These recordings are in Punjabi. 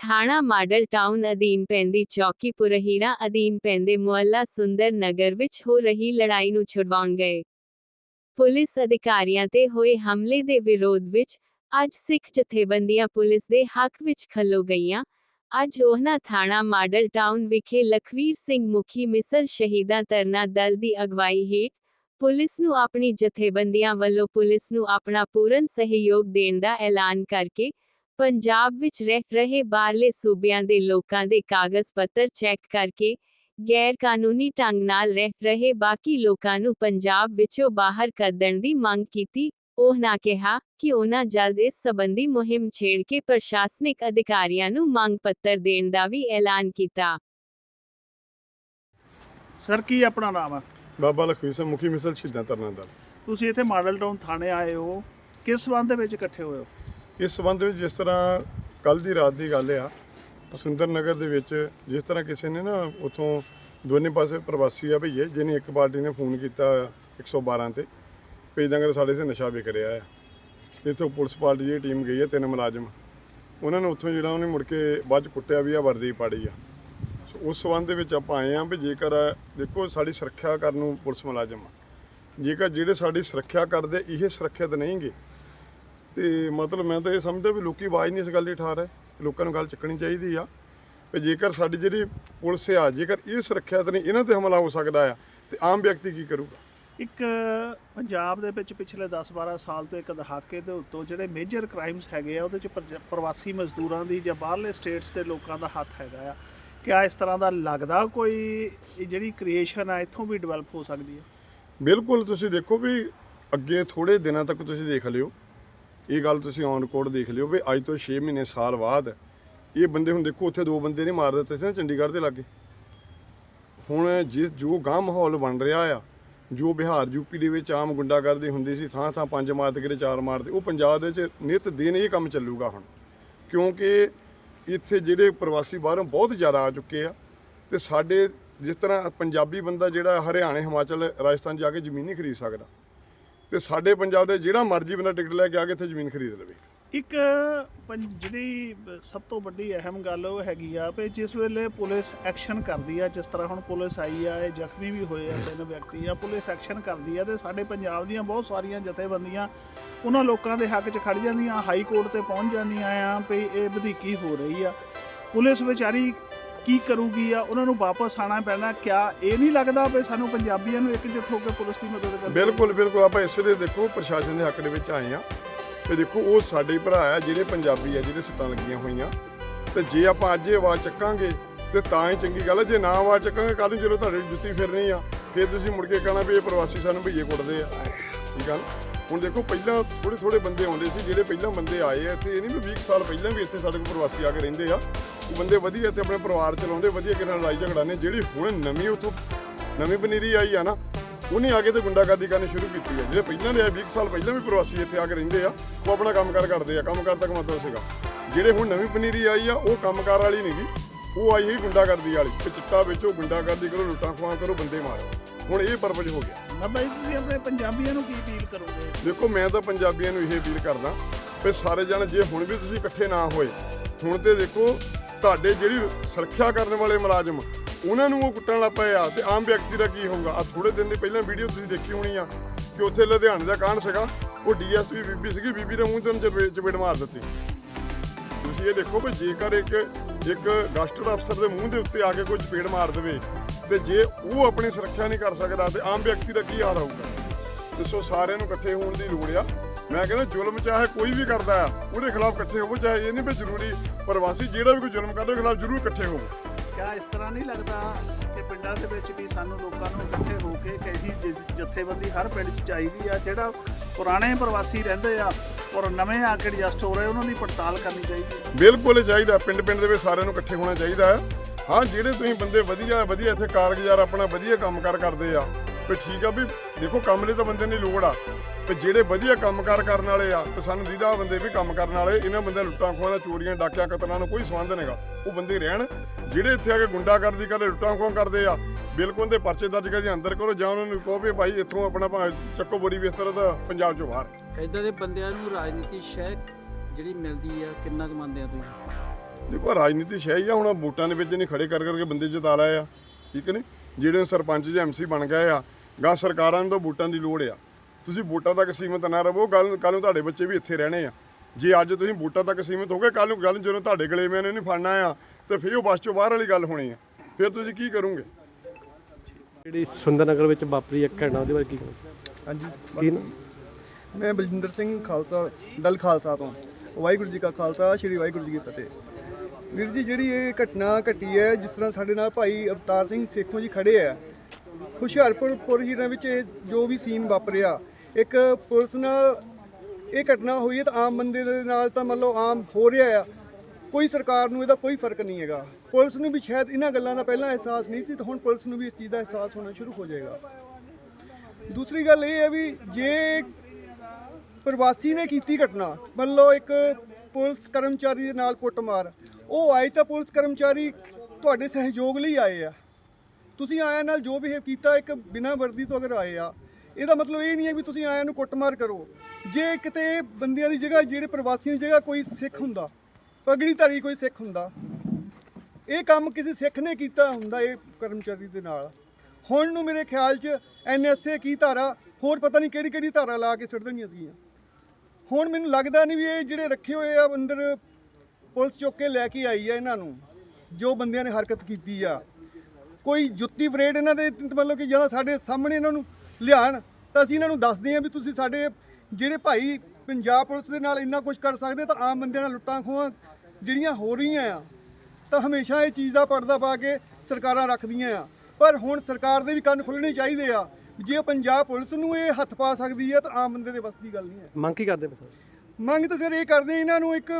ਥਾਣਾ ਮਾਡਲ ਟਾਊਨ ਅਧੀਨ ਪੈਂਦੀ ਚੌਕੀ ਪੁਰਹੀਰਾ ਅਧੀਨ ਪੈਂਦੇ ਮੁਹੱਲਾ ਸੁੰਦਰ ਨਗਰ ਵਿੱਚ ਹੋ ਰਹੀ ਲੜਾਈ ਨੂੰ ਛੁਡਵਾਉਣ ਗਏ। ਪੁਲਿਸ ਅਧਿਕਾਰੀਆਂ ਤੇ ਹੋਏ ਹਮਲੇ ਦੇ ਵਿਰੋਧ ਵਿੱਚ ਅੱਜ ਸਿੱਖ ਜਥੇਬੰਦੀਆਂ ਪੁਲਿਸ ਦੇ ਹੱਕ ਵਿੱਚ ਖੱਲੋ ਗਈਆਂ। ਅੱਜ ਉਹਨਾਂ ਥਾਣਾ ਮਾਡਲ ਟਾਊਨ ਵਿਖੇ ਲਖਵੀਰ ਸਿੰਘ ਮੁਖੀ ਮਿਸਲ ਸ਼ਹੀਦਾਂ ਤਰਨਾ ਦਲ ਦੀ ਅਗਵਾਈ ਹੇਠ ਪੁਲਿਸ ਨੂੰ ਆਪਣੀ ਜਥੇਬੰਦੀਆਂ ਵੱਲੋਂ ਪੁਲਿਸ ਨੂੰ ਆਪਣਾ ਪੂਰਨ ਸਹਿਯੋਗ ਦੇਣ ਦਾ ਐਲਾਨ ਕਰਕੇ ਪੰਜਾਬ ਵਿੱਚ ਰਹਿ ਰਹੇ ਬਾਹਰਲੇ ਸੂਬਿਆਂ ਦੇ ਲੋਕਾਂ ਦੇ ਕਾਗਜ਼ ਪੱਤਰ ਚੈੱਕ ਕਰਕੇ ਗੈਰ ਕਾਨੂੰਨੀ ਢੰਗ ਨਾਲ ਰਹਿ ਰਹੇ ਬਾਕੀ ਲੋਕਾਂ ਨੂੰ ਪੰਜਾਬ ਵਿੱਚੋਂ ਬਾਹਰ ਕੱਢਣ ਦੀ ਮੰਗ ਕੀਤੀ। ਉਹਨਾਂ ਕਿਹਾ ਕਿ ਉਹਨਾਂ ਜਲਦ ਇਸ ਸੰਬੰਧੀ ਮੁਹਿੰਮ ਛੇੜ ਕੇ ਪ੍ਰਸ਼ਾਸਨਿਕ ਅਧਿਕਾਰੀਆਂ ਨੂੰ ਮੰਗ ਪੱਤਰ ਦੇਣ ਦਾ ਵੀ ਐਲਾਨ ਕੀਤਾ। ਸਰ ਕੀ ਆਪਣਾ ਨਾਮ ਹੈ ਬਾਬਾ ਲਖਵੀਰ ਸਿੰਘ ਮੁਖੀ ਮਿਸਲ ਸ਼ਹੀਦਾਂ ਤਰਨਾ ਦਲ। ਤੁਸੀਂ ਇੱਥੇ ਮਾਡਲ ਟਾਊਨ ਥਾਣੇ ਆਏ ਹੋ। ਕਿਸ ਸੰਬੰਧ ਦੇ ਵਿੱਚ ਇਕੱਠੇ ਹੋਏ ਹੋ? ਇਸ ਸੰਬੰਧ ਵਿੱਚ ਜਿਸ ਤਰ੍ਹਾਂ ਕੱਲ ਦੀ ਰਾਤ ਦੀ ਗੱਲ ਆ ਸੁੰਦਰ ਨਗਰ ਦੇ ਵਿੱਚ ਜਿਸ ਤਰ੍ਹਾਂ ਕਿਸੇ ਨੇ ਨਾ ਉਥੋਂ ਦੋਨੇ ਪਾਸੇ ਪ੍ਰਵਾਸੀ ਆ ਭਈਏ, ਜਿਹਨੇ ਇੱਕ ਪਾਰਟੀ ਨੇ ਫੋਨ ਕੀਤਾ 112 ਤੇ ਵੀ ਏਦਾਂ ਕਰ ਸਾਡੇ ਤੇ ਨਸ਼ਾ ਵਿਕ ਰਿਹਾ ਆ। ਇੱਥੋਂ ਪੁਲਿਸ ਪਾਰਟੀ ਦੀ ਟੀਮ ਗਈ ਹੈ ਤਿੰਨ ਮੁਲਾਜ਼ਮ। ਉਹਨਾਂ ਨੇ ਉੱਥੋਂ ਜਿਹੜਾ ਉਹਨੇ ਮੁੜ ਕੇ ਬਾਅਦ ਚ ਕੁੱਟਿਆ ਵੀ ਆ, ਵਰਦੀ ਪਾੜੀ ਆ। ਸੋ ਉਸ ਸੰਬੰਧ ਦੇ ਵਿੱਚ ਆਪਾਂ ਆਏ ਆ ਵੀ ਜੇਕਰ ਦੇਖੋ ਸਾਡੀ ਸੁਰੱਖਿਆ ਕਰਨ ਨੂੰ ਪੁਲਿਸ ਮੁਲਾਜ਼ਮ ਆ। ਜੇਕਰ ਜਿਹੜੇ ਸਾਡੀ ਸੁਰੱਖਿਆ ਕਰਦੇ, ਇਹ ਸੁਰੱਖਿਅਤ ਨਹੀਂਗੇ ਤੇ ਮਤਲਬ ਮੈਂ ਤਾਂ ਇਹ ਸਮਝਦਾ ਵੀ ਲੋਕੀ ਆਵਾਜ਼ ਨਹੀਂ ਇਸ ਗੱਲ ਦੀ ਠਾ ਰਹੇ ਲੋਕਾਂ ਨੂੰ ਗੱਲ ਚੱਕਣੀ ਚਾਹੀਦੀ ਆ। ਵੀ ਜੇਕਰ ਸਾਡੀ ਜਿਹੜੀ ਪੁਲਿਸ ਆ ਜੇਕਰ ਇਹ ਸੁਰੱਖਿਅਤ ਨਹੀਂ ਇਹਨਾਂ ਤੇ ਹਮਲਾ ਹੋ ਸਕਦਾ ਆ ਤੇ ਆਮ ਵਿਅਕਤੀ ਕੀ ਕਰੂਗਾ? ਇੱਕ ਪੰਜਾਬ ਦੇ ਵਿੱਚ ਪਿਛਲੇ 10-12 ਸਾਲ ਤੋਂ ਇੱਕ ਦਹਾਕੇ ਦੇ ਉੱਤੋਂ ਜਿਹੜੇ ਮੇਜਰ ਕ੍ਰਾਈਮਸ ਹੈਗੇ ਆ ਉਹਦੇ ਚ ਪ੍ਰਵਾਸੀ ਮਜ਼ਦੂਰਾਂ ਦੀ ਜਾਂ ਬਾਹਰਲੇ ਸਟੇਟਸ ਦੇ ਲੋਕਾਂ ਦਾ ਹੱਥ ਹੈਗਾ ਆ। ਕਿਆ ਇਸ ਤਰ੍ਹਾਂ ਦਾ ਲੱਗਦਾ ਕੋਈ ਜਿਹੜੀ ਕ੍ਰੀਏਸ਼ਨ ਆ ਇੱਥੋਂ ਵੀ ਡਿਵੈਲਪ ਹੋ ਸਕਦੀ ਹੈ ਬਿਲਕੁਲ ਤੁਸੀਂ ਦੇਖੋ ਵੀ ਅੱਗੇ ਥੋੜੇ ਦਿਨਾਂ ਤੱਕ ਤੁਸੀਂ ਦੇਖ ਲਿਓ ਇਹ ਗੱਲ ਤੁਸੀਂ ਔਨ ਕੋਡ ਦੇਖ ਲਿਓ ਵੀ ਅੱਜ ਤੋਂ 6 ਮਹੀਨੇ, ਸਾਲ ਬਾਅਦ ਇਹ ਬੰਦੇ ਹੁਣ ਦੇਖੋ, ਉੱਥੇ ਦੋ ਬੰਦੇ ਨੇ ਮਾਰ ਦਿੱਤੇ ਸੀ ਨਾ ਚੰਡੀਗੜ੍ਹ ਦੇ ਲਾਗੇ। ਹੁਣ ਜਿਸ ਜੋ ਗਾਂ ਮਾਹੌਲ ਬਣ ਰਿਹਾ ਆ, ਜੋ ਬਿਹਾਰ ਯੂਪੀ ਦੇ ਵਿੱਚ ਆਮ ਗੁੰਡਾਗਰਦੀ ਹੁੰਦੀ ਸੀ, ਥਾਂ ਥਾਂ ਪੰਜ ਮਾਰਦੇ, ਕਿਤੇ ਚਾਰ ਮਾਰਦੇ, ਉਹ ਪੰਜਾਬ ਦੇ ਵਿੱਚ ਨਿਤ ਦਿਨ ਇਹ ਕੰਮ ਚੱਲੂਗਾ ਹੁਣ। ਕਿਉਂਕਿ ਇੱਥੇ ਜਿਹੜੇ ਪ੍ਰਵਾਸੀ ਬਾਹਰੋਂ ਬਹੁਤ ਜ਼ਿਆਦਾ ਆ ਚੁੱਕੇ ਆ ਤੇ ਸਾਡੇ ਜਿਸ ਤਰ੍ਹਾਂ ਪੰਜਾਬੀ ਬੰਦਾ ਜਿਹੜਾ ਹਰਿਆਣੇ, ਹਿਮਾਚਲ, ਰਾਜਸਥਾਨ ਜਾ ਕੇ ਜ਼ਮੀਨ ਨਹੀਂ ਖਰੀਦ ਸਕਦਾ। ਤੇ ਸਾਡੇ ਪੰਜਾਬ ਦੇ ਜਿਹੜਾ ਮਰਜ਼ੀ ਬੰਦਾ ਟਿਕਟ ਲੈ ਕੇ ਆ ਕੇ ਇੱਥੇ ਜ਼ਮੀਨ ਖਰੀਦ ਲਵੇ। ਇੱਕ ਪੰ- ਜਿਹੜੀ ਬ- ਸਭ ਤੋਂ ਵੱਡੀ ਅਹਿਮ ਗੱਲ ਉਹ ਹੈਗੀ ਆ ਵੀ ਜਿਸ ਵੇਲੇ ਪੁਲਿਸ ਐਕਸ਼ਨ ਕਰਦੀ ਆ, ਜਿਸ ਤਰ੍ਹਾਂ ਹੁਣ ਪੁਲਿਸ ਆਈ ਆ, ਇਹ ਜ਼ਖਮੀ ਵੀ ਹੋਏ ਆ ਤਿੰਨ ਵਿਅਕਤੀ ਆ, ਪੁਲਿਸ ਐਕਸ਼ਨ ਕਰਦੀ ਆ ਤੇ ਸਾਡੇ ਪੰਜਾਬ ਦੀਆਂ ਬਹੁਤ ਸਾਰੀਆਂ ਜਥੇਬੰਦੀਆਂ ਉਹਨਾਂ ਲੋਕਾਂ ਦੇ ਹੱਕ 'ਚ ਖੜ ਜਾਂਦੀਆਂ, ਹਾਈ ਕੋਰਟ ਤੇ ਪਹੁੰਚ ਜਾਂਦੀਆਂ ਆ ਵੀ ਇਹ ਵਧੀਕੀ ਹੋ ਰਹੀ ਆ। ਪੁਲਿਸ ਵਿਚਾਰੀ ਕੀ ਕਰੂਗੀ ਆ, ਉਹਨਾਂ ਨੂੰ ਵਾਪਸ ਆਣਾ ਪੈਣਾ, ਕਿਆ ਇਹ ਨਹੀਂ ਲੱਗਦਾ ਵੀ ਸਾਨੂੰ ਪੰਜਾਬੀਆਂ ਨੂੰ ਇਕਜੁੱਟ ਹੋ ਕੇ ਪੁਲਿਸ ਦੀ ਮਦਦ ਕਰਨੀ ਬਿਲਕੁਲ ਬਿਲਕੁਲ। ਆਪਾਂ ਇਸ ਲਈ ਦੇਖੋ, ਪ੍ਰਸ਼ਾਸਨ ਦੇ ਹੱਕ ਦੇ ਵਿੱਚ ਆਏ ਆ ਤੇ ਦੇਖੋ, ਉਹ ਸਾਡੇ ਭਰਾ ਆ, ਜਿਹੜੇ ਪੰਜਾਬੀ ਆ, ਜਿਹੜੇ ਸੱਟਾਂ ਲੱਗੀਆਂ ਹੋਈਆਂ। ਤੇ ਜੇ ਆਪਾਂ ਅੱਜ ਇਹ ਆਵਾਜ਼ ਚੱਕਾਂਗੇ, ਤੇ ਤਾਂ ਹੀ ਚੰਗੀ ਗੱਲ ਹੈ ਜੇ ਨਾ ਆਵਾਜ਼ ਚੱਕਾਂਗੇ ਕੱਲ ਨੂੰ ਜਦੋਂ ਤੁਹਾਡੇ ਜੁੱਤੀ ਫਿਰਨੀ ਆ, ਫਿਰ ਤੁਸੀਂ ਮੁੜ ਕੇ ਕਹਿਣਾ ਵੀ ਇਹ ਪ੍ਰਵਾਸੀ ਸਾਨੂੰ ਭਈਏ ਕੁੱਟਦੇ ਆ। ਠੀਕ ਆ ਹੁਣ ਦੇਖੋ ਪਹਿਲਾਂ ਥੋੜੇ ਥੋੜੇ ਬੰਦੇ ਆਉਂਦੇ ਸੀ, ਜਿਹੜੇ ਪਹਿਲਾਂ ਬੰਦੇ ਆਏ ਆ ਇੱਥੇ, ਇਹ ਨਹੀਂ ਵੀ 20 ਸਾਲ ਪਹਿਲਾਂ ਵੀ ਇੱਥੇ ਸਾਡੇ ਕੋਲ ਪ੍ਰਵਾਸੀ ਆ ਕੇ ਰਹਿੰਦੇ ਆ। ਉਹ ਬੰਦੇ ਵਧੀਆ ਇੱਥੇ ਆਪਣੇ ਪਰਿਵਾਰ ਚਲਾਉਂਦੇ, ਵਧੀਆ ਕਿਨਾਂ ਲੜਾਈ ਝਗੜਾ ਨੇ, ਜਿਹੜੀ ਹੁਣ ਨਵੀਂ ਉਥੋਂ ਨਵੀਂ ਪਨੀਰੀ ਆਈ ਆ ਨਾ, ਉਹਨੇ ਆ ਕੇ ਤੇ ਗੁੰਡਾਗਰਦੀ ਕਰਨੀ ਸ਼ੁਰੂ ਕੀਤੀ ਹੈ ਜਿਹੜੇ ਪਹਿਲਾਂ ਦੇ ਆ 20 ਸਾਲ ਪਹਿਲਾਂ ਵੀ ਪ੍ਰਵਾਸੀ ਇੱਥੇ ਆ ਕੇ ਰਹਿੰਦੇ ਆ, ਉਹ ਆਪਣਾ ਕੰਮਕਾਰ ਕਰਦੇ ਆ, ਕੰਮਕਾਰ ਤੱਕ ਮਤਲਬ ਸੀਗਾ। ਜਿਹੜੇ ਹੁਣ ਨਵੀਂ ਪਨੀਰੀ ਆਈ ਆ, ਉਹ ਕੰਮਕਾਰ ਵਾਲੀ ਨਹੀਂਗੀ ਉਹ ਆਈ ਹੀ ਗੁੰਡਾਗਰਦੀ ਵਾਲੀ। ਤੇ ਚਿੱਟਾ ਵੇਚੋ, ਗੁੰਡਾਗਰਦੀ ਕਰੋ ਲੁੱਟਾਂ ਖੋਹਾਂ ਕਰੋ, ਬੰਦੇ ਮਾਰੋ। ਹੁਣ ਇਹ ਪਰਪਜ਼ ਹੋ ਗਿਆ। ਬਾਬਾ ਜੀ, ਤੁਸੀਂ ਆਪਣੇ ਪੰਜਾਬੀਆਂ ਨੂੰ ਕੀ ਅਪੀਲ ਕਰੋਗੇ? ਦੇਖੋ, ਮੈਂ ਤਾਂ ਪੰਜਾਬੀਆਂ ਨੂੰ ਇਹ ਅਪੀਲ ਕਰਦਾ ਵੀ ਸਾਰੇ ਜਣ, ਜੇ ਹੁਣ ਵੀ ਤੁਸੀਂ ਇਕੱਠੇ ਨਾ ਹੋਏ, ਹੁਣ ਤੇ ਦੇਖੋ, ਤੁਹਾਡੇ ਜਿਹੜੀ ਸੁਰੱਖਿਆ ਕਰਨ ਵਾਲੇ ਮੁਲਾਜ਼ਮ, ਉਹਨਾਂ ਨੂੰ ਉਹ ਕੁੱਟਣ ਲੱਗ ਪਏ ਆ ਤੇ ਆਮ ਵਿਅਕਤੀ ਦਾ ਕੀ ਹੋਊਗਾ? ਆ ਥੋੜੇ ਦਿਨ ਦੀ ਪਹਿਲਾਂ ਵੀਡੀਓ ਤੁਸੀਂ ਦੇਖੀ ਹੋਣੀ ਆ ਕਿ ਉੱਥੇ ਲੁਧਿਆਣੇ ਦਾ ਕਾਂਡ ਸੀਗਾ, ਉਹ ਡੀਐਸਪੀ ਬੀਬੀ ਸੀਗੀ, ਬੀਬੀ ਦੇ ਮੂੰਹ ਤੇ ਉਹਨੇ ਚਪੇੜ- ਚਪੇੜ ਮਾਰ ਦਿੱਤੀ। ਤੁਸੀਂ ਇਹ ਦੇਖੋ ਵੀ ਜੇਕਰ ਇੱਕ ਇੱਕ ਗਸਟਰ ਅਫਸਰ ਦੇ ਮੂੰਹ ਦੇ ਉੱਤੇ ਆ ਕੇ ਕੋਈ ਚਪੇੜ ਮਾਰ ਦੇਵੇ ਤੇ ਜੇ ਉਹ ਆਪਣੀ ਸੁਰੱਖਿਆ ਨਹੀਂ ਕਰ ਸਕਦਾ ਤੇ ਆਮ ਵਿਅਕਤੀ ਦਾ ਕੀ ਹਾਲ ਹੋਊਗਾ? ਦੱਸੋ ਸਾਰਿਆਂ ਨੂੰ ਇਕੱਠੇ ਹੋਣ ਦੀ ਲੋੜ ਆ। ਮੈਂ ਕਹਿੰਦਾ ਜ਼ੁਲਮ ਚਾਹੇ ਕੋਈ ਵੀ ਕਰਦਾ ਆ, ਉਹਦੇ ਖਿਲਾਫ ਇਕੱਠੇ ਹੋਵੋ, ਚਾਹੇ ਇਹ ਨਹੀਂ ਵੀ ਜ਼ਰੂਰੀ ਪ੍ਰਵਾਸੀ ਜਿਹੜਾ ਵੀ ਕੋਈ ਜ਼ੁਲਮ ਕਰਦਾ, ਉਹਦੇ ਖਿਲਾਫ ਜ਼ਰੂਰ ਇਕੱਠੇ ਹੋਵੋ। ਕਿਆ ਇਸ ਤਰ੍ਹਾਂ ਨਹੀਂ ਲੱਗਦਾ ਕਿ ਪਿੰਡਾਂ ਦੇ ਵਿੱਚ ਵੀ ਸਾਨੂੰ ਲੋਕਾਂ ਨੂੰ ਇਕੱਠੇ ਹੋ ਕੇ ਕਹੀ ਜਥੇਬੰਦੀ ਹਰ ਪਿੰਡ 'ਚ ਚਾਹੀਦੀ ਆ, ਜਿਹੜਾ ਪੁਰਾਣੇ ਪ੍ਰਵਾਸੀ ਰਹਿੰਦੇ ਆ ਔਰ ਨਵੇਂ ਆ ਕੇ ਐਡਜਸਟ ਹੋ ਰਹੇ, ਉਹਨਾਂ ਦੀ ਪੜਤਾਲ ਕਰਨੀ ਚਾਹੀਦੀ ਹੈ। ਬਿਲਕੁਲ ਚਾਹੀਦਾ, ਪਿੰਡ ਪਿੰਡ ਦੇ ਵਿੱਚ ਸਾਰਿਆਂ ਨੂੰ ਇਕੱਠੇ ਹੋਣਾ ਚਾਹੀਦਾ ਹੈ। ਹਾਂ, ਜਿਹੜੇ ਤੁਸੀਂ ਬੰਦੇ ਵਧੀਆ ਵਧੀਆ ਇੱਥੇ ਕਾਰਗੁਜ਼ਾਰ ਆਪਣਾ ਵਧੀਆ ਕੰਮਕਾਰ ਕਰਦੇ ਆ, ਵੀ ਠੀਕ ਆ ਵੀ ਦੇਖੋ, ਕੰਮ ਲਈ ਤਾਂ ਬੰਦੇ ਦੀ ਲੋੜ ਆ ਤੇ ਜਿਹੜੇ ਵਧੀਆ ਕੰਮਕਾਰ ਕਰਨ ਵਾਲੇ ਆ, ਤੇ ਸਾਨੂੰ ਦੀਦਾ ਬੰਦੇ ਵੀ ਕੰਮ ਕਰਨ ਵਾਲੇ, ਇਹਨਾਂ ਬੰਦੇ ਲੁੱਟਾਂ ਖੋਹਾਂ, ਚੋਰੀਆਂ, ਡਾਕਿਆਂ, ਕਤਲਾਂ ਨੂੰ ਕੋਈ ਸੰਬੰਧ ਨਹੀਂਗਾ ਉਹ ਬੰਦੇ ਰਹਿਣ, ਜਿਹੜੇ ਇੱਥੇ ਆ ਕੇ ਗੁੰਡਾਗਰਦੀ ਕਰਦੇ, ਲੁੱਟਾਂ ਖੋਹਾਂ ਕਰਦੇ ਆ, ਬਿਲਕੁਲ ਦੇ ਪਰਚੇ ਦਰਜ ਕਰਕੇ ਅੰਦਰ ਕਰੋ, ਜਾਂ ਉਹਨਾਂ ਨੂੰ ਕਹੋ ਵੀ ਭਾਈ ਇੱਥੋਂ ਆਪਣਾ ਭਾਵੇਂ ਚੱਕੋ ਬੋਰੀ ਬਿਸਤਰਾ ਤਾਂ ਪੰਜਾਬ ਚੋਂ ਬਾਹਰ। ਇਦਾਂ ਦੇ ਬੰਦਿਆਂ ਨੂੰ ਰਾਜਨੀਤੀ ਸ਼ਹਿ ਜਿਹੜੀ ਮਿਲਦੀ ਆ ਕਿੰਨਾ ਕੁ ਮੰਨਦੇ ਆ ਤੁਸੀਂ? ਦੇਖੋ ਰਾਜਨੀਤੀ ਸ਼ੈ ਹੀ ਆ ਹੁਣ ਵੋਟਾਂ ਦੇ ਵਿੱਚ ਨਹੀਂ ਖੜੇ ਕਰ ਕਰਕੇ ਬੰਦੇ ਜਿਤਾ ਲਏ ਆ ਠੀਕ ਨੇ? ਜਿਹੜੇ ਸਰਪੰਚ ਜਾਂ ਐਮਸੀ ਬਣ ਗਏ ਆ ਗਾਂ ਸਰਕਾਰਾਂ ਨੂੰ ਤਾਂ ਵੋਟਾਂ ਦੀ ਲੋੜ ਆ। ਤੁਸੀਂ ਵੋਟਾਂ ਤੱਕ ਸੀਮਤ ਨਾ ਰਹੋ ਕੱਲ ਕੱਲ ਨੂੰ ਤੁਹਾਡੇ ਬੱਚੇ ਵੀ ਇੱਥੇ ਰਹਿਣੇ ਆ। ਜੇ ਅੱਜ ਤੁਸੀਂ ਵੋਟਾਂ ਤੱਕ ਸੀਮਤ ਹੋ ਗਏ ਕੱਲ ਨੂੰ ਗੱਲ ਜਦੋਂ ਤੁਹਾਡੇ ਗਲੇ ਮੈਨੇ ਨਹੀਂ ਫੜਨਾ ਆ ਤੇ ਫਿਰ ਉਹ ਬਸ ਚੋਂ ਬਾਹਰ ਵਾਲੀ ਗੱਲ ਹੋਣੀ ਆ। ਫਿਰ ਤੁਸੀਂ ਕੀ ਕਰੋਗੇ? ਜਿਹੜੀ ਸੁੰਦਰ ਨਗਰ ਵਿੱਚ ਵਾਪਰੀ ਇੱਕ ਘਟਨਾ ਉਹਦੇ ਬਾਰੇ ਕੀ ਕਹੋ ਹਾਂਜੀ। ਕੀ ਨਾ? ਮੈਂ ਬਲਜਿੰਦਰ ਸਿੰਘ ਖਾਲਸਾ, ਦਲ ਖਾਲਸਾ ਤੋਂ। ਵਾਹਿਗੁਰੂ ਜੀ ਕਾ ਖਾਲਸਾ, ਸ੍ਰੀ ਵਾਹਿਗੁਰੂ ਜੀ ਕੀ ਫਤਿਹ। ਵੀਰ ਜੀ, ਜਿਹੜੀ ਇਹ ਘਟਨਾ ਘਟੀ ਹੈ, ਜਿਸ ਤਰ੍ਹਾਂ ਸਾਡੇ ਨਾਲ ਭਾਈ ਅਵਤਾਰ ਸਿੰਘ ਸੇਖੋਂ ਜੀ ਖੜੇ ਆ, ਹੁਸ਼ਿਆਰਪੁਰ ਪੁਰ ਹੀਰਾਂ ਵਿੱਚ ਇਹ ਜੋ ਵੀ ਸੀਨ ਵਾਪਰਿਆ, ਇੱਕ ਪੁਲਿਸ ਨਾਲ ਇਹ ਘਟਨਾ ਹੋਈ ਹੈ ਤਾਂ ਆਮ ਬੰਦੇ ਦੇ ਨਾਲ ਤਾਂ ਮੰਨ ਲਓ ਆਮ ਹੋ ਰਿਹਾ ਆ। ਕੋਈ ਸਰਕਾਰ ਨੂੰ ਇਹਦਾ ਕੋਈ ਫ਼ਰਕ ਨਹੀਂ ਹੈਗਾ। ਪੁਲਿਸ ਨੂੰ ਵੀ ਸ਼ਾਇਦ ਇਹਨਾਂ ਗੱਲਾਂ ਦਾ ਪਹਿਲਾਂ ਅਹਿਸਾਸ ਨਹੀਂ ਸੀ, ਤਾਂ ਹੁਣ ਪੁਲਿਸ ਨੂੰ ਵੀ ਇਸ ਚੀਜ਼ ਦਾ ਅਹਿਸਾਸ ਹੋਣਾ ਸ਼ੁਰੂ ਹੋ ਜਾਏਗਾ। ਦੂਸਰੀ ਗੱਲ ਇਹ ਹੈ ਵੀ ਜੇ ਪ੍ਰਵਾਸੀ ਨੇ ਕੀਤੀ ਘਟਨਾ। ਮੰਨ ਲਓ ਇੱਕ ਪੁਲਿਸ ਕਰਮਚਾਰੀ ਦੇ ਨਾਲ ਕੁੱਟਮਾਰ। ਉਹ ਆਏ ਤਾਂ ਪੁਲਿਸ ਕਰਮਚਾਰੀ ਤੁਹਾਡੇ ਸਹਿਯੋਗ ਲਈ ਆਏ ਆ। ਤੁਸੀਂ ਆਇਆਂ ਨਾਲ ਜੋ ਬਿਹੇਵ ਕੀਤਾ, ਇੱਕ ਬਿਨਾਂ ਵਰਦੀ ਤੋਂ ਅਗਰ ਆਏ ਆ, ਇਹਦਾ ਮਤਲਬ ਇਹ ਨਹੀਂ ਹੈ ਵੀ ਤੁਸੀਂ ਆਇਆਂ ਨੂੰ ਕੁੱਟਮਾਰ ਕਰੋ। ਜੇ ਕਿਤੇ ਬੰਦਿਆਂ ਦੀ ਜਗ੍ਹਾ, ਜਿਹੜੇ ਪ੍ਰਵਾਸੀਆਂ ਦੀ ਜਗ੍ਹਾ ਕੋਈ ਸਿੱਖ ਹੁੰਦਾ, ਪਗੜੀ ਧਾਰੀ ਕੋਈ ਸਿੱਖ ਹੁੰਦਾ, ਇਹ ਕੰਮ ਕਿਸੇ ਸਿੱਖ ਨੇ ਕੀਤਾ ਹੁੰਦਾ ਇਹ ਕਰਮਚਾਰੀ ਦੇ ਨਾਲ। ਹੁਣ ਨੂੰ ਮੇਰੇ ਖਿਆਲ 'ਚ ਐਨਐਸਏ ਕੀ ਧਾਰਾ, ਹੋਰ ਪਤਾ ਨਹੀਂ ਕਿਹੜੀ ਕਿਹੜੀ ਧਾਰਾ ਲਾ ਕੇ ਸੁੱਟ ਦੇਣੀਆਂ ਸੀਗੀਆਂ। ਹੁਣ ਮੈਨੂੰ ਲੱਗਦਾ ਨਹੀਂ ਵੀ ਇਹ ਜਿਹੜੇ ਰੱਖੇ ਹੋਏ ਆ ਅੰਦਰ ਪੁਲਿਸ ਚੁੱਕ ਕੇ ਲੈ ਕੇ ਆਈ ਆ ਇਹਨਾਂ ਨੂੰ, ਜੋ ਬੰਦਿਆਂ ਨੇ ਹਰਕਤ ਕੀਤੀ ਆ। ਕੋਈ ਜੁੱਤੀ ਪਰੇਡ ਇਹਨਾਂ ਦੇ ਮਤਲਬ ਕਿ ਜਦੋਂ ਸਾਡੇ ਸਾਹਮਣੇ ਇਹਨਾਂ ਨੂੰ ਲਿਆਣ, ਤਾਂ ਅਸੀਂ ਇਹਨਾਂ ਨੂੰ ਦੱਸਦੇ ਆ ਵੀ ਤੁਸੀਂ ਸਾਡੇ ਜਿਹੜੇ ਭਾਈ ਪੰਜਾਬ ਪੁਲਿਸ ਦੇ ਨਾਲ ਇੰਨਾ ਕੁਝ ਕਰ ਸਕਦੇ ਤਾਂ ਆਮ ਬੰਦਿਆਂ ਨਾਲ ਲੁੱਟਾਂ ਖੋਹਾਂ ਜਿਹੜੀਆਂ ਹੋ ਰਹੀਆਂ ਆ, ਤਾਂ ਹਮੇਸ਼ਾ ਇਹ ਚੀਜ਼ ਦਾ ਪਰਦਾ ਪਾ ਕੇ ਸਰਕਾਰਾਂ ਰੱਖਦੀਆਂ ਆ। ਪਰ ਹੁਣ ਸਰਕਾਰ ਦੇ ਵੀ ਕੰਨ ਖੁੱਲਣੇ ਚਾਹੀਦੇ ਆ ਜੇ ਪੰਜਾਬ ਪੁਲਿਸ ਨੂੰ ਇਹ ਹੱਥ ਪਾ ਸਕਦੀ ਹੈ ਤਾਂ ਆਮ ਬੰਦੇ ਦੇ ਵੱਸ ਦੀ ਗੱਲ ਨਹੀਂ ਹੈ। ਮੰਗ ਕੀ ਕਰਦੇ ਬਸ ਮੰਗ ਤਾਂ ਸਿਰ ਇਹ ਕਰਦੇ ਇਹਨਾਂ ਨੂੰ ਇੱਕ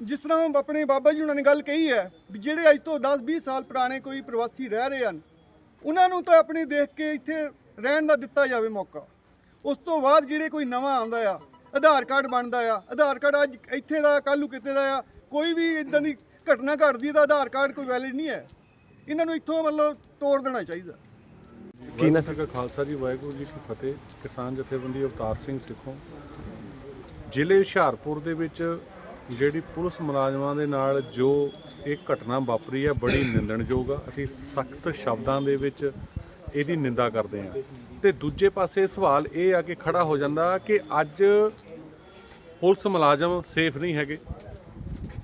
ਜਿਸ ਤਰ੍ਹਾਂ ਆਪਣੇ ਬਾਬਾ ਜੀ ਉਹਨਾਂ ਨੇ ਗੱਲ ਕਹੀ ਹੈ ਵੀ ਜਿਹੜੇ ਅੱਜ ਤੋਂ 10-20 ਸਾਲ ਪੁਰਾਣੇ ਕੋਈ ਪ੍ਰਵਾਸੀ ਰਹਿ ਰਹੇ ਹਨ ਉਹਨਾਂ ਨੂੰ ਤਾਂ ਆਪਣੇ ਦੇਖ ਕੇ ਇੱਥੇ ਰਹਿਣ ਦਾ ਦਿੱਤਾ ਜਾਵੇ ਮੌਕਾ। ਉਸ ਤੋਂ ਬਾਅਦ ਜਿਹੜੇ ਕੋਈ ਨਵਾਂ ਆਉਂਦਾ ਆ ਆਧਾਰ ਕਾਰਡ ਬਣਦਾ ਆ ਆਧਾਰ ਕਾਰਡ ਅੱਜ ਇੱਥੇ ਦਾ ਕੱਲ੍ਹ ਨੂੰ ਕਿਤੇ ਦਾ ਆ ਕੋਈ ਵੀ ਇਦਾਂ ਦੀ ਘਟਨਾ ਘਟਦੀ ਤਾਂ ਆਧਾਰ ਕਾਰਡ ਕੋਈ ਵੈਲਿਡ ਨਹੀਂ ਹੈ। ਇਹਨਾਂ ਨੂੰ ਇੱਥੋਂ ਮਤਲਬ ਤੋੜ ਦੇਣਾ ਚਾਹੀਦਾ। ਕੀ ਨਾ? ਵਾਹਿਗੁਰੂ ਖਾਲਸਾ ਜੀ ਵਾਹਿਗੁਰੂ ਜੀ ਕੀ ਫਤਿਹ। ਕਿਸਾਨ ਜਥੇਬੰਦੀ ਅਵਤਾਰ ਸਿੰਘ ਸਿੱਖੋਂ। ਜ਼ਿਲ੍ਹੇ ਹੁਸ਼ਿਆਰਪੁਰ ਦੇ ਵਿੱਚ ਜਿਹੜੀ ਪੁਲਿਸ ਮੁਲਾਜ਼ਮਾਂ ਦੇ ਨਾਲ ਜੋ ਇਹ ਘਟਨਾ ਵਾਪਰੀ ਹੈ, ਬੜੀ ਨਿੰਦਣਯੋਗ ਆ। ਅਸੀਂ ਸਖਤ ਸ਼ਬਦਾਂ ਦੇ ਵਿੱਚ ਇਹਦੀ ਨਿੰਦਾ ਕਰਦੇ ਹਾਂ। ਤੇ ਦੂਜੇ ਪਾਸੇ ਸਵਾਲ ਇਹ ਆ ਕਿ ਖੜਾ ਹੋ ਜਾਂਦਾ ਕਿ ਅੱਜ ਪੁਲਿਸ ਮੁਲਾਜ਼ਮ ਸੇਫ ਨਹੀਂ ਹੈਗੇ।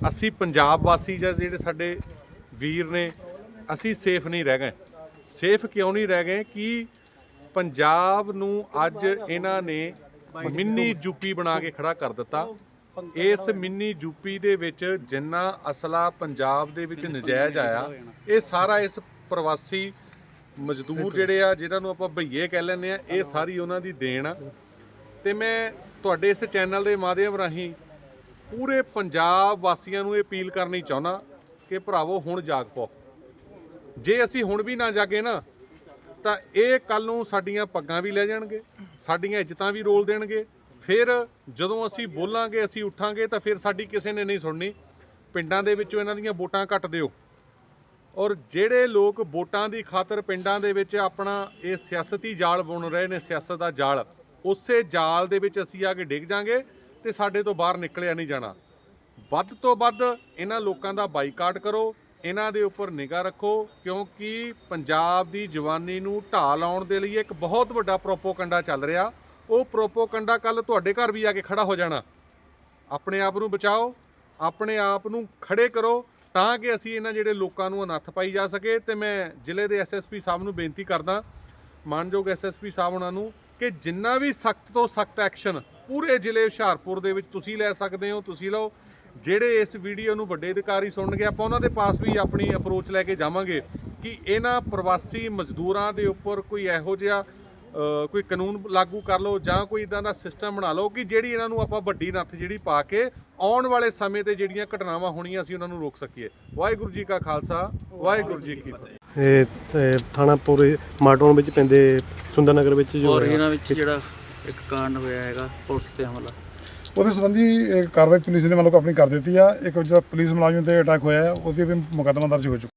ਅਸੀਂ ਪੰਜਾਬ ਵਾਸੀ ਜਾਂ ਜਿਹੜੇ ਸਾਡੇ ਵੀਰ ਨੇ, ਅਸੀਂ ਸੇਫ ਨਹੀਂ ਰਹਿ ਗਏ। ਸੇਫ ਕਿਉਂ ਨਹੀਂ ਰਹਿ ਗਏ? ਕਿ ਪੰਜਾਬ ਨੂੰ ਅੱਜ ਇਹਨਾਂ ਨੇ ਮਿੰਨੀ ਯੂਪੀ ਬਣਾ ਕੇ ਖੜਾ ਕਰ ਦਿੱਤਾ? ਇਸ ਮਿੰਨੀ ਯੂਪੀ ਦੇ ਵਿੱਚ ਜਿੰਨਾ ਅਸਲਾ ਪੰਜਾਬ ਦੇ ਵਿੱਚ ਨਜਾਇਜ਼ ਆਇਆ ਇਹ ਸਾਰਾ ਇਸ ਪ੍ਰਵਾਸੀ ਮਜ਼ਦੂਰ ਜਿਹੜੇ ਆ ਜਿਹਨਾਂ ਨੂੰ ਆਪਾਂ ਭਈਏ ਕਹਿ ਲੈਂਦੇ ਆ ਇਹ ਸਾਰੀ ਉਹਨਾਂ ਦੀ ਦੇਣ ਆ। ਤੇ ਮੈਂ ਤੁਹਾਡੇ ਇਸ ਚੈਨਲ ਦੇ ਮਾਧਿਅਮ ਰਾਹੀਂ ਪੂਰੇ ਪੰਜਾਬ ਵਾਸੀਆਂ ਨੂੰ ਇਹ ਅਪੀਲ ਕਰਨੀ ਚਾਹੁੰਦਾ ਕਿ ਭਰਾਵੋ ਹੁਣ ਜਾਗ ਪਾਓ। ਜੇ ਅਸੀਂ ਹੁਣ ਵੀ ਨਾ ਜਾਗੇ ਨਾ, ਤਾਂ ਇਹ ਕੱਲ ਨੂੰ ਸਾਡੀਆਂ ਪੱਗਾਂ ਵੀ ਲੈ ਜਾਣਗੇ, ਸਾਡੀਆਂ ਇੱਜ਼ਤਾਂ ਵੀ ਰੋਲ ਦੇਣਗੇ। ਫਿਰ ਜਦੋਂ ਅਸੀਂ ਬੋਲਾਂਗੇ, ਅਸੀਂ ਉੱਠਾਂਗੇ, ਤਾਂ ਫਿਰ ਸਾਡੀ ਕਿਸੇ ਨੇ ਨਹੀਂ ਸੁਣਨੀ। ਪਿੰਡਾਂ ਦੇ ਵਿੱਚੋਂ ਇਹਨਾਂ ਦੀਆਂ ਵੋਟਾਂ ਕੱਟ ਦਿਓ। ਔਰ ਜਿਹੜੇ ਲੋਕ ਵੋਟਾਂ ਦੀ ਖਾਤਰ ਪਿੰਡਾਂ ਦੇ ਵਿੱਚ ਆਪਣਾ ਇਹ ਸਿਆਸਤੀ ਜਾਲ ਬੁਣ ਰਹੇ ਨੇ, ਸਿਆਸਤ ਦਾ ਜਾਲ, ਉਸੇ ਜਾਲ ਦੇ ਵਿੱਚ ਅਸੀਂ ਆ ਕੇ ਡਿੱਗ ਜਾਾਂਗੇ ਤੇ ਸਾਡੇ ਤੋਂ ਬਾਹਰ ਨਿਕਲਿਆ ਨਹੀਂ ਜਾਣਾ। ਵੱਧ ਤੋਂ ਵੱਧ ਇਹਨਾਂ ਲੋਕਾਂ ਦਾ ਬਾਈਕਾਟ ਕਰੋ ਇਹਨਾਂ ਦੇ ਉੱਪਰ ਨਿਗਾਹ ਰੱਖੋ, ਕਿਉਂਕਿ ਪੰਜਾਬ ਦੀ ਜਵਾਨੀ ਨੂੰ ਢਾਹ ਲਾਉਣ ਦੇ ਲਈ ਇੱਕ ਬਹੁਤ ਵੱਡਾ ਪ੍ਰੋਪੋਗੰਡਾ ਚੱਲ ਰਿਹਾ। ਉਹ ਪ੍ਰੋਪੋਗੰਡਾ ਕੱਲ ਤੁਹਾਡੇ ਘਰ ਵੀ ਆ ਕੇ ਖੜਾ ਹੋ ਜਾਣਾ। ਆਪਣੇ ਆਪ ਨੂੰ ਬਚਾਓ, ਆਪਣੇ ਆਪ ਨੂੰ ਖੜੇ ਕਰੋ, ਤਾਂ ਕਿ ਅਸੀਂ ਇਹਨਾਂ ਜਿਹੜੇ ਲੋਕਾਂ ਨੂੰ ਅਨੱਥ ਪਾਈ ਜਾ ਸਕੇ। ਤੇ ਮੈਂ ਜ਼ਿਲ੍ਹੇ ਦੇ ਐਸਐਸਪੀ ਸਾਹਿਬ ਨੂੰ ਬੇਨਤੀ ਕਰਦਾ, ਮਾਨਯੋਗ ਐਸਐਸਪੀ ਸਾਹਿਬ ਉਹਨਾਂ ਨੂੰ, ਕਿ ਜਿੰਨਾ ਵੀ ਸਖਤ ਤੋਂ ਸਖਤ ਐਕਸ਼ਨ ਪੂਰੇ ਜ਼ਿਲ੍ਹੇ ਹੁਸ਼ਿਆਰਪੁਰ ਦੇ ਵਿੱਚ ਤੁਸੀਂ ਲੈ ਸਕਦੇ ਹੋ, ਤੁਸੀਂ ਲਓ। ਜਿਹੜੇ ਇਸ ਵੀਡੀਓ ਨੂੰ ਵੱਡੇ ਅਧਿਕਾਰੀ ਸੁਣਨਗੇ ਆਪਾਂ ਉਹਨਾਂ ਦੇ ਪਾਸ ਵੀ ਆਪਣੀ ਅਪਰੋਚ ਲੈ ਕੇ ਜਾਵਾਂਗੇ ਕਿ ਇਹਨਾਂ ਪ੍ਰਵਾਸੀ ਮਜ਼ਦੂਰਾਂ ਦੇ ਉੱਪਰ ਕੋਈ ਇਹੋ ਜਿਹਾ ਕੋਈ ਕਾਨੂੰਨ ਲਾਗੂ ਕਰ ਲਓ ਜਾਂ ਕੋਈ ਇਦਾਂ ਦਾ ਸਿਸਟਮ ਬਣਾ ਲਓ ਕਿ ਜਿਹੜੀ ਇਹਨਾਂ ਨੂੰ ਆਪਾਂ ਵੱਡੀ ਨੱਥ ਜਿਹੜੀ ਪਾ ਕੇ ਆਉਣ ਵਾਲੇ ਸਮੇਂ ਤੇ ਜਿਹੜੀਆਂ ਘਟਨਾਵਾਂ ਹੋਣੀਆਂ ਅਸੀਂ ਉਹਨਾਂ ਨੂੰ ਰੋਕ ਸਕੀਏ। ਵਾਹਿਗੁਰੂ ਜੀ ਕਾ ਖਾਲਸਾ ਵਾਹਿਗੁਰੂ ਜੀ ਕੀ ਫਤਿਹ। ਇਹ ਤੇ ਥਾਣਾ ਪੂਰੇ ਮਾਟੋਂ ਵਿੱਚ ਪੈਂਦੇ ਸੁੰਦਰ ਨਗਰ ਵਿੱਚ ਜੋ ਔਰ। ਇਹਨਾਂ ਵਿੱਚ ਜਿਹੜਾ ਇੱਕ ਕਾਂਡ ਹੋਇਆ ਹੈਗਾ ਪੁਲਿਸ ਤੇ ਹਮਲਾ। ਉਹਦੇ ਸੰਬੰਧੀ ਇੱਕ ਕਾਰਵਾਈ ਪੁਲਿਸ ਨੇ ਮਤਲਬ ਆਪਣੀ ਕਰ ਦਿੱਤੀ ਆ। ਇੱਕ ਜਿਹੜਾ ਪੁਲਿਸ ਮੁਲਾਜ਼ਮ ਤੇ ਅਟੈਕ ਹੋਇਆ ਹੈ, ਉਹਦੀ ਵੀ ਮੁਕੱਦਮਾ ਦਰਜ ਹੋ ਚੁੱਕਾ।